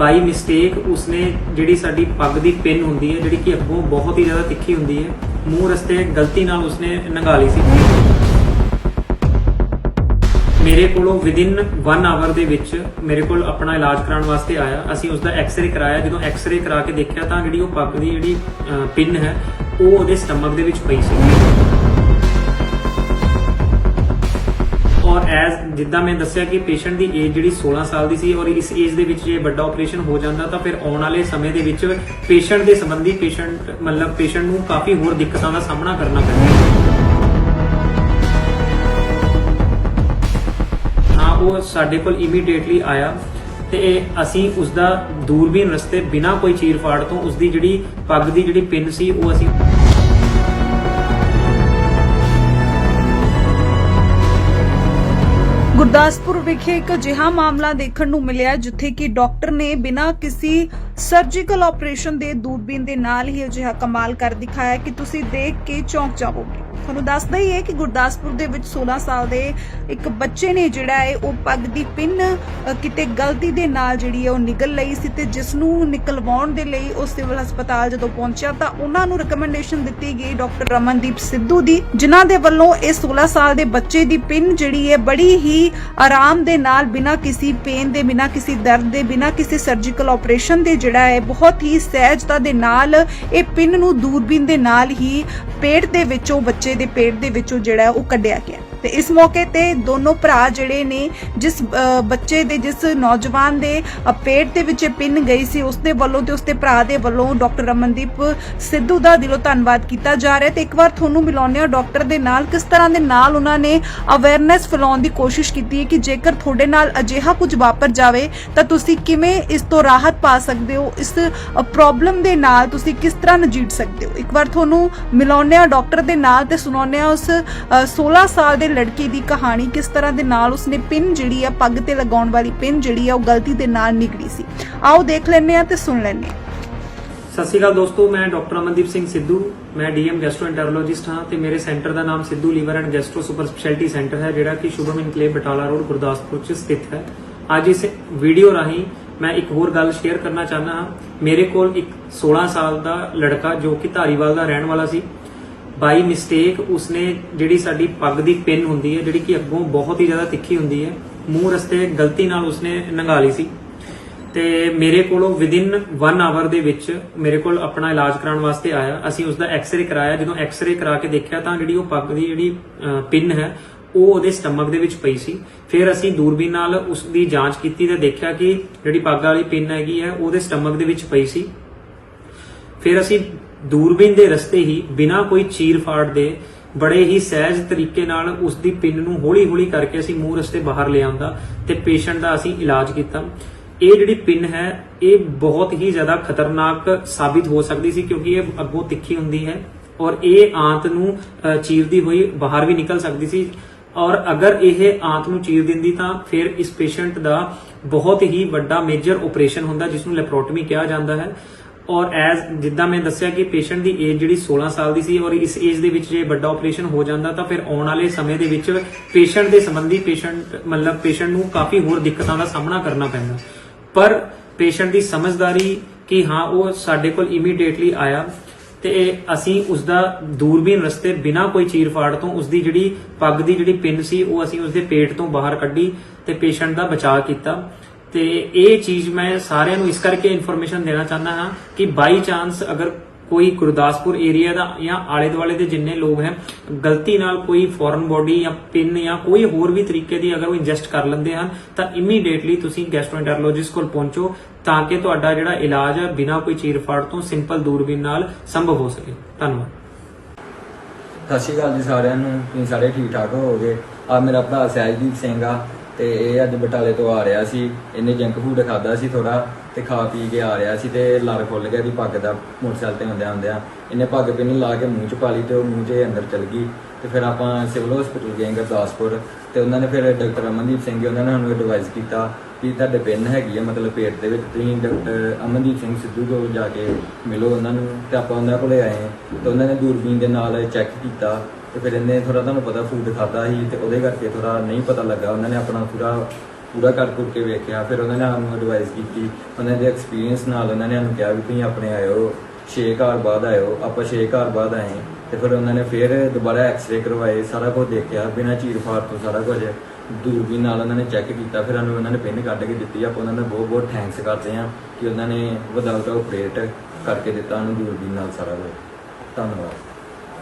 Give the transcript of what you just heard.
ਬਾਈ mistake ਉਸਨੇ ਜਿਹੜੀ ਸਾਡੀ ਪੱਗ ਦੀ ਪਿੰਨ ਹੁੰਦੀ ਹੈ, ਜਿਹੜੀ ਕਿ ਅੱਗੋਂ ਬਹੁਤ ਹੀ ਜ਼ਿਆਦਾ ਤਿੱਖੀ ਹੁੰਦੀ ਹੈ, ਮੂੰਹ ਰਸਤੇ ਗਲਤੀ ਨਾਲ ਉਸਨੇ ਨੰਗਾ ਲਈ ਸੀ। ਮੇਰੇ ਕੋਲੋਂ ਵਿਦਿਨ 1 ਆਵਰ ਦੇ ਵਿੱਚ ਮੇਰੇ ਕੋਲ ਆਪਣਾ ਇਲਾਜ ਕਰਾਉਣ ਵਾਸਤੇ ਆਇਆ। ਅਸੀਂ ਉਸ ਦਾ ਐਕਸ-ਰੇ ਕਰਾਇਆ। ਜਦੋਂ ਐਕਸ-ਰੇ ਕਰਾ ਕੇ ਦੇਖਿਆ ਤਾਂ ਜਿਹੜੀ ਉਹ ਪੱਗ ਦੀ ਜਿਹੜੀ ਪਿੰਨ ਹੈ, ਉਹ ਉਹਦੇ ਸਟਮਕ ਦੇ ਵਿੱਚ ਪਈ ਸੀ। ਔਰ ਐਜ਼ ਜਿੱਦਾਂ ਮੈਂ ਦੱਸਿਆ ਕਿ ਪੇਸ਼ੈਂਟ ਦੀ ਏਜ ਜਿਹੜੀ 16 ਸਾਲ ਦੀ ਸੀ ਔਰ ਇਸ ਏਜ ਦੇ ਵਿੱਚ ਜੇ ਵੱਡਾ ਆਪਰੇਸ਼ਨ ਹੋ ਜਾਂਦਾ ਤਾਂ ਫਿਰ ਆਉਣ ਵਾਲੇ ਸਮੇਂ ਦੇ ਵਿੱਚ ਪੇਸ਼ੈਂਟ ਦੇ ਸੰਬੰਧੀ ਪੇਸ਼ੈਂਟ ਮਤਲਬ ਪੇਸ਼ੈਂਟ ਨੂੰ ਕਾਫੀ ਹੋਰ ਦਿੱਕਤਾਂ ਦਾ ਸਾਹਮਣਾ ਕਰਨਾ ਪੈਂਦਾ ਹਾਂ। ਉਹ ਸਾਡੇ ਕੋਲ ਇਮੀਡੀਏਟਲੀ ਆਇਆ ਤੇ ਅਸੀਂ ਉਸ ਦਾ ਦੂਰਬੀਨ ਰਸਤੇ ਬਿਨਾ ਕੋਈ ਚੀਰਫਾੜ ਤੋਂ ਉਸ ਦੀ ਜਿਹੜੀ ਪੱਗ ਦੀ ਜਿਹੜੀ ਪਿੰਨ ਸੀ ਉਹ ਅਸੀਂ ਗੁਰਦਾਸਪੁਰ ਵਿਖੇ ਇੱਕ ਅਜਿਹਾ ਮਾਮਲਾ ਦੇਖਣ ਨੂੰ ਮਿਲਿਆ ਜਿੱਥੇ ਕਿ ਡਾਕਟਰ ਨੇ ਬਿਨਾਂ ਕਿਸੇ ਸਰਜੀਕਲ ਆਪਰੇਸ਼ਨ ਦੇ ਦੂਰਬੀਨ ਦੇ ਨਾਲ ਹੀ ਅਜਿਹਾ ਕਮਾਲ ਕਰ ਦਿਖਾਇਆ ਕਿ ਤੁਸੀਂ ਦੇਖ ਕੇ ਚੌਂਕ ਜਾਵੋਗੇ। ਤੁਹਾਨੂੰ ਦੱਸਦਾ ਹੀ ਹੈ ਕਿ ਗੁਰਦਾਸਪੁਰ ਦੇ ਵਿੱਚ 16 ਸਾਲ ਦੇ ਇੱਕ ਬੱਚੇ ਨੇ ਜਿਹੜਾ ਹੈ, ਉਹ ਪੱਗ ਦੀ ਪਿੰਨ ਕਿਤੇ ਗਲਤੀ ਦੇ ਨਾਲ ਜਿਹੜੀ ਹੈ, ਉਹ ਨਿਕਲ ਲਈ ਸੀ ਤੇ ਜਿਸ ਨੂੰ ਨਿਕਲਵਾਉਣ ਦੇ ਲਈ ਉਹ ਸਿਵਲ ਹਸਪਤਾਲ ਜਦੋਂ ਪਹੁੰਚਿਆ ਤਾਂ ਉਹਨਾਂ ਨੂੰ ਰეკਮੈਂਡੇਸ਼ਨ ਦਿੱਤੀ ਗਈ ਡਾਕਟਰ ਰਮਨਦੀਪ ਸਿੱਧੂ ਦੀ, ਜਿਨ੍ਹਾਂ ਦੇ ਵੱਲੋਂ ਇਹ 16 ਸਾਲ ਦੇ ਬੱਚੇ ਦੀ ਪਿੰਨ ਜਿਹੜੀ ਹੈ, ਬੜੀ ਹੀ ਆਰਾਮ ਦੇ ਨਾਲ ਬਿਨਾਂ ਕਿਸੇ ਪੇਨ ਦੇ, ਬਿਨਾਂ ਕਿਸੇ ਦਰਦ ਦੇ, ਬਿਨਾਂ ਕਿਸੇ ਸਰਜੀਕਲ ਆਪਰੇਸ਼ਨ ਦੇ ਜਿਹੜਾ ਹੈ, ਬਹੁਤ ਹੀ ਸਹਿਜਤਾ ਦੇ ਨਾਲ ਇਹ ਪਿੰਨ ਨੂੰ ਦੂਰਬੀਨ ਦੇ ਨਾਲ ਹੀ ਪੇਟ ਦੇ ਵਿੱਚੋਂ ਬੱਚੇ ਦੇ ਪੇਟ ਦੇ ਵਿੱਚੋਂ ਜਿਹੜਾ ਉਹ ਕੱਢਿਆ ਗਿਆ। ਤੇ ਇਸ ਮੌਕੇ ਤੇ ਦੋਨੋਂ ਭਰਾ ਜਿਹੜੇ ਨੇ ਜਿਸ ਬੱਚੇ ਦੇ ਜਿਸ ਨੌਜਵਾਨ ਦੇ ਪੇਟ ਦੇ ਵਿੱਚ ਪਿੰਨ ਗਈ ਸੀ ਉਸ ਦੇ ਵੱਲੋਂ ਤੇ ਉਸ ਦੇ ਭਰਾ ਦੇ ਵੱਲੋਂ ਡਾਕਟਰ ਰਮਨਦੀਪ ਸਿੱਧੂ ਦਾ ਦਿਲੋਂ ਧੰਨਵਾਦ ਕੀਤਾ ਜਾ ਰਿਹਾ ਤੇ ਇੱਕ ਵਾਰ ਤੁਹਾਨੂੰ ਮਿਲਾਉਂਦੇ ਹਾਂ ਡਾਕਟਰ ਦੇ ਨਾਲ ਕਿਸ ਤਰ੍ਹਾਂ ਦੇ ਨਾਲ ਉਹਨਾਂ ਨੇ ਅਵੇਅਰਨੈਸ ਫੈਲਾਉਣ ਦੀ ਕੋਸ਼ਿਸ਼ ਕੀਤੀ ਹੈ ਕਿ ਜੇਕਰ ਤੁਹਾਡੇ ਨਾਲ ਅਜਿਹਾ ਕੁਝ ਵਾਪਰ ਜਾਵੇ ਤਾਂ ਤੁਸੀਂ ਕਿਵੇਂ ਇਸ ਤੋਂ ਰਾਹਤ ਪਾ ਸਕਦੇ ਹੋ? ਇਸ ਪ੍ਰੋਬਲਮ ਦੇ ਨਾਲ ਤੁਸੀਂ ਕਿਸ ਤਰ੍ਹਾਂ ਨਜਿੱਠ ਸਕਦੇ ਹੋ? ਇੱਕ ਵਾਰ ਤੁਹਾਨੂੰ ਮਿਲਾਉਂਦੇ ਹਾਂ ਡਾਕਟਰ ਦੇ ਨਾਲ ਤੇ ਸੁਣਾਉਂਦੇ ਹਾਂ ਉਸ ਅ, 16 ਸਾਲ ਦੇ ਲੜਕੀ ਦੀ ਕਹਾਣੀ ਕਿਸ ਤਰ੍ਹਾਂ ਦੇ ਨਾਲ ਉਸਨੇ ਪਿੰਨ ਜਿਹੜੀ ਆ, ਪੱਗ ਤੇ ਲਗਾਉਣ ਵਾਲੀ ਪਿੰਨ ਜਿਹੜੀ ਆ, ਉਹ ਗਲਤੀ ਦੇ ਨਾਲ ਨਿਕਲੀ ਸੀ। ਆਓ ਦੇਖ ਲੈਂਦੇ ਹਾਂ ਤੇ ਸੁਣ ਲੈਂਦੇ ਹਾਂ। ਸਤਿ ਸ਼੍ਰੀ ਅਕਾਲ ਦੋਸਤੋ, ਮੈਂ ਡਾਕਟਰ ਅਮਨਦੀਪ ਸਿੰਘ ਸਿੱਧੂ, ਮੈਂ ਡੀਐਮ ਗੈਸਟ੍ਰੋਐਂਟਰੋਲੋਜਿਸਟ ਹਾਂ ਤੇ ਮੇਰੇ ਸੈਂਟਰ ਦਾ ਨਾਮ Sidhu liver and gastro super speciality centre ਹੈ, ਜਿਹੜਾ ਕਿ ਸ਼ੁਭਮ ਇਨਕਲੇਵ ਬਟਾਲਾ ਰੋਡ, ਗੁਰਦਾਸਪੁਰ 'ਚ ਸਥਿਤ ਹੈ। ਅੱਜ ਇਸ ਵੀਡੀਓ ਰਾਹੀਂ ਮੈਂ ਇੱਕ ਹੋਰ ਗੱਲ ਸ਼ੇਅਰ ਕਰਨਾ ਚਾਹੁੰਦਾ ਹਾਂ। ਮੇਰੇ ਕੋਲ ਇੱਕ 16 ਸਾਲ ਦਾ ਲੜਕਾ ਜੋ ਕਿ ਧਾਰੀਵਾਲ ਦਾ ਰਹਿਣ ਵਾਲਾ ਸੀ ਬਾਈ ਮਿਸਟੇਕ ਉਸਨੇ ਜਿਹੜੀ ਸਾਡੀ ਪੱਗ ਦੀ ਪਿੰਨ ਹੁੰਦੀ ਹੈ, ਜਿਹੜੀ ਕਿ ਅੱਗੋਂ ਬਹੁਤ ਹੀ ਜ਼ਿਆਦਾ ਤਿੱਖੀ ਹੁੰਦੀ ਹੈ, ਮੂੰਹ ਰਸਤੇ ਗਲਤੀ ਨਾਲ ਉਸਨੇ ਨੰਗਾ ਲਈ ਸੀ। ਤੇ ਮੇਰੇ ਕੋਲੋਂ ਵਿਦਿਨ 1 ਆਵਰ ਦੇ ਵਿੱਚ ਮੇਰੇ ਕੋਲ ਆਪਣਾ ਇਲਾਜ ਕਰਾਉਣ ਵਾਸਤੇ ਆਇਆ। ਅਸੀਂ ਉਸ ਦਾ ਐਕਸ-ਰੇ ਕਰਾਇਆ। ਜਦੋਂ ਐਕਸ-ਰੇ ਕਰਾ ਕੇ ਦੇਖਿਆ ਤਾਂ ਜਿਹੜੀ ਉਹ ਪੱਗ ਦੀ ਜਿਹੜੀ ਪਿੰਨ ਹੈ, ਉਹ ਉਹਦੇ ਸਟਮਕ ਦੇ ਵਿੱਚ ਪਈ ਸੀ। ਫਿਰ ਅਸੀਂ ਦੂਰਬੀਨ ਨਾਲ ਉਸ ਦੀ ਜਾਂਚ ਕੀਤੀ ਤੇ ਦੇਖਿਆ ਕਿ ਜਿਹੜੀ ਪੱਗ ਵਾਲੀ ਪਿੰਨ ਹੈਗੀ ਹੈ, ਉਹਦੇ ਸਟਮਕ ਦੇ ਵਿੱਚ ਪਈ ਸੀ। ਫਿਰ ਅਸੀਂ ਦੂਰਬੀਨ ਦੇ ਰਸਤੇ ਹੀ ਬਿਨਾਂ ਕੋਈ ਚੀਰ-ਫਾੜ ਦੇ ਬੜੇ ਹੀ ਸਹਿਜ ਤਰੀਕੇ ਨਾਲ ਉਸ ਦੀ ਪਿੰਨ ਨੂੰ ਹੌਲੀ-ਹੌਲੀ ਕਰਕੇ ਅਸੀਂ ਮੂੰਹ ਰਸਤੇ ਬਾਹਰ ਲਿਆਂਦਾ ਤੇ ਪੇਸ਼ੈਂਟ ਦਾ ਅਸੀਂ ਇਲਾਜ ਕੀਤਾ। ਇਹ ਜਿਹੜੀ ਪਿੰਨ ਹੈ, ਇਹ ਬਹੁਤ ਹੀ ਜ਼ਿਆਦਾ ਖਤਰਨਾਕ ਸਾਬਿਤ ਹੋ ਸਕਦੀ ਸੀ ਕਿਉਂਕਿ ਇਹ ਅੱਗੋਂ ਤਿੱਖੀ ਹੁੰਦੀ ਹੈ ਔਰ ਇਹ ਆਂਤ ਨੂੰ ਚੀਰਦੀ ਹੋਈ ਬਾਹਰ ਵੀ ਨਿਕਲ ਸਕਦੀ ਸੀ ਔਰ ਅਗਰ ਇਹ ਆਂਤ ਨੂੰ ਚੀਰ ਦਿੰਦੀ ਤਾਂ ਫਿਰ ਇਸ ਪੇਸ਼ੈਂਟ ਦਾ ਬਹੁਤ ਹੀ ਵੱਡਾ ਮੇਜਰ ਆਪਰੇਸ਼ਨ ਹੁੰਦਾ ਜਿਸ ਨੂੰ ਲੈਪਰੋਟਮੀ ਕਿਹਾ ਜਾਂਦਾ ਹੈ। ਔਰ ਐਜ਼ ਜਿੱਦਾਂ ਮੈਂ ਦੱਸਿਆ ਕਿ ਪੇਸ਼ੈਂਟ ਦੀ ਏਜ ਜਿਹੜੀ 16 ਸਾਲ ਦੀ ਸੀ ਔਰ ਇਸ ਏਜ ਦੇ ਵਿੱਚ ਜੇ ਵੱਡਾ ਆਪਰੇਸ਼ਨ ਹੋ ਜਾਂਦਾ ਤਾਂ ਫਿਰ ਆਉਣ ਵਾਲੇ ਸਮੇਂ ਦੇ ਵਿੱਚ ਪੇਸ਼ੈਂਟ ਦੇ ਸੰਬੰਧੀ ਪੇਸ਼ੈਂਟ ਮਤਲਬ ਪੇਸ਼ੈਂਟ ਨੂੰ ਕਾਫੀ ਹੋਰ ਦਿੱਕਤਾਂ ਦਾ ਸਾਹਮਣਾ ਕਰਨਾ ਪੈਂਦਾ। ਪਰ ਪੇਸ਼ੈਂਟ ਦੀ ਸਮਝਦਾਰੀ ਕਿ ਹਾਂ, ਉਹ ਸਾਡੇ ਕੋਲ ਇਮੀਡੀਏਟਲੀ ਆਇਆ ਤੇ ਅਸੀਂ ਉਸ ਦਾ ਦੂਰਬੀਨ ਰਸਤੇ ਬਿਨਾ ਕੋਈ ਚੀਰਫਾੜ ਤੋਂ ਉਸ ਦੀ ਜਿਹੜੀ ਪੱਗ ਦੀ ਜਿਹੜੀ ਪਿੰਨ ਸੀ, ਉਹ ਅਸੀਂ ਉਸ ਦੇ ਪੇਟ ਤੋਂ ਬਾਹਰ ਕੱਢੀ ਤੇ ਪੇਸ਼ੈਂਟ ਦਾ ਬਚਾਅ ਕੀਤਾ। ਤੇ ਇਹ ਚੀਜ਼ ਮੈਂ ਸਾਰਿਆਂ ਨੂੰ ਇਸ ਕਰਕੇ ਇਨਫੋਰਮੇਸ਼ਨ ਦੇਣਾ ਚਾਹੁੰਦਾ ਹਾਂ ਕਿ ਬਾਈ ਚਾਂਸ ਅਗਰ ਕੋਈ ਗੁਰਦਾਸਪੁਰ ਏਰੀਆ ਦਾ ਜਾਂ ਆਲੇ ਦੁਆਲੇ ਦੇ ਜਿੰਨੇ ਲੋਕ ਹੈ, ਗਲਤੀ ਨਾਲ ਕੋਈ ਫੋਰਨ ਬੋਡੀ ਜਾਂ ਪਿਨ ਜਾਂ ਕੋਈ ਹੋਰ ਵੀ ਤਰੀਕੇ ਦੀ ਅਗਰ ਉਹ ਇੰਜੈਸਟ ਕਰ ਲੈਂਦੇ ਹਨ, ਤਾਂ ਇਮੀਡੀਏਟਲੀ ਤੁਸੀਂ ਗੈਸਟ੍ਰੋਐਂਟਰੋਲੋਜਿਸਟ ਕੋਲ ਪਹੁੰਚੋ ਤਾਂ ਕਿ ਤੁਹਾਡਾ ਜਿਹੜਾ ਇਲਾਜ ਹੈ ਬਿਨਾਂ ਕੋਈ ਚੀਰਫਾੜ ਤੋਂ ਸਿੰਪਲ ਦੂਰਬੀਨ ਨਾਲ ਸੰਭਵ ਹੋ ਸਕੇ। ਧੰਨਵਾਦ। ਸਤਿ ਸ਼੍ਰੀ ਅਕਾਲ ਜੀ ਸਾਰਿਆਂ ਨੂੰ। ਤੁਸੀਂ ਸਾਰੇ ਠੀਕ ਠਾਕ ਹੋਵੋਗੇ? ਆ ਮੇਰਾ ਭਰਾ ਸਹਿਜਦੀਪ ਸਿੰਘ ਆ। ਤੇ ਇਹ ਅੱਜ ਬਟਾਲੇ ਤੋਂ ਆ ਰਿਹਾ ਸੀ। ਇਹਨੇ ਜੰਕ ਫੂਡ ਖਾਦਾ ਸੀ ਥੋੜਾ ਤੇ ਖਾ ਪੀ ਕੇ ਆ ਰਿਹਾ ਸੀ ਤੇ ਲੜ ਖੁੱਲ ਗਿਆ ਦੀ ਪੱਗ ਦਾ ਮੋਟਰਸਾਈਕਲ ਤੇ ਹੁੰਦਿਆਂ ਹੁੰਦਿਆਂ ਇਹਨੇ ਪੱਗ ਪਿੰਨ ਲਾ ਕੇ ਮੂੰਹ ਚ ਪਾ ਲਈ ਤੇ ਉਹ ਮੂੰਹ 'ਚ ਅੰਦਰ ਚਲ ਗਈ। ਤੇ ਫਿਰ ਆਪਾਂ ਸਿਵਲ ਹਸਪੀਟਲ ਗਏ ਗੁਰਦਾਸਪੁਰ ਤੇ ਉਹਨਾਂ ਨੇ ਫਿਰ ਡਾਕਟਰ ਅਮਨਦੀਪ ਸਿੰਘ ਉਹਨਾਂ ਨੇ ਸਾਨੂੰ ਐਡਵਾਈਸ ਕੀਤਾ ਵੀ ਤੁਹਾਡੇ ਪਿੰਨ ਹੈਗੀ ਆ, ਮਤਲਬ ਪੇਟ ਦੇ ਵਿੱਚ। ਤੁਸੀਂ ਡਾਕਟਰ ਅਮਨਦੀਪ ਸਿੰਘ ਸਿੱਧੂ ਕੋਲ ਜਾ ਕੇ ਮਿਲੋ ਉਹਨਾਂ ਨੂੰ ਤੇ ਆਪਾਂ ਉਹਨਾਂ ਕੋਲੇ ਆਏ। ਤੇ ਉਹਨਾਂ ਨੇ ਦੂਰਬੀਨ ਦੇ ਨਾਲ ਚੈੱਕ ਕੀਤਾ। ਤੇ ਫਿਰ ਇਹਨੇ ਥੋੜਾ ਤੁਹਾਨੂੰ ਪਤਾ ਫੂਡ ਖਾਦਾ ਸੀ ਤੇ ਉਹਦੇ ਕਰਕੇ ਥੋੜਾ ਨਹੀਂ ਪਤਾ ਲੱਗਾ। ਉਹਨਾਂ ਨੇ ਆਪਣਾ ਪੂਰਾ ਪੂਰਾ ਕਰ ਕੁਰ ਕੇ ਵੇਖਿਆ। ਫਿਰ ਉਹਨਾਂ ਨੇ ਸਾਨੂੰ ਐਡਵਾਈਸ ਕੀਤੀ। ਉਹਨਾਂ ਦੇ ਐਕਸਪੀਰੀਅੰਸ ਨਾਲ ਉਹਨਾਂ ਨੇ ਸਾਨੂੰ ਕਿਹਾ ਵੀ ਤੁਸੀਂ ਆਪਣੇ ਆਇਓ 6 ਘਰ ਬਾਅਦ ਆਇਓ। ਆਪਾਂ 6 ਘਰ ਬਾਅਦ ਆਏ ਤੇ ਫਿਰ ਉਹਨਾਂ ਨੇ ਫਿਰ ਦੁਬਾਰਾ ਐਕਸ-ਰੇ ਕਰਵਾਏ, ਸਾਰਾ ਕੁਝ ਦੇਖਿਆ, ਬਿਨਾਂ ਚੀਰ ਫਾੜ ਤੋਂ ਸਾਰਾ ਕੁਝ ਦੂਰਬੀਨ ਨਾਲ ਉਹਨਾਂ ਨੇ ਚੈੱਕ ਕੀਤਾ। ਫਿਰ ਸਾਨੂੰ ਉਹਨਾਂ ਨੇ ਪਿੰਨ ਕੱਢ ਕੇ ਦਿੱਤੀ। ਆਪਾਂ ਉਹਨਾਂ ਦਾ ਬਹੁਤ ਬਹੁਤ ਥੈਂਕਸ ਕਰਦੇ ਹਾਂ ਕਿ ਉਹਨਾਂ ਨੇ ਵਿਦਆਊਟ ਆਪਰੇਟ ਕਰਕੇ ਦਿੱਤਾ। ਉਹਨੂੰ ਦੂਰਬੀਨ ਨਾਲ ਸਾਰਾ ਕੁਝ ਧੰਨਵਾਦ।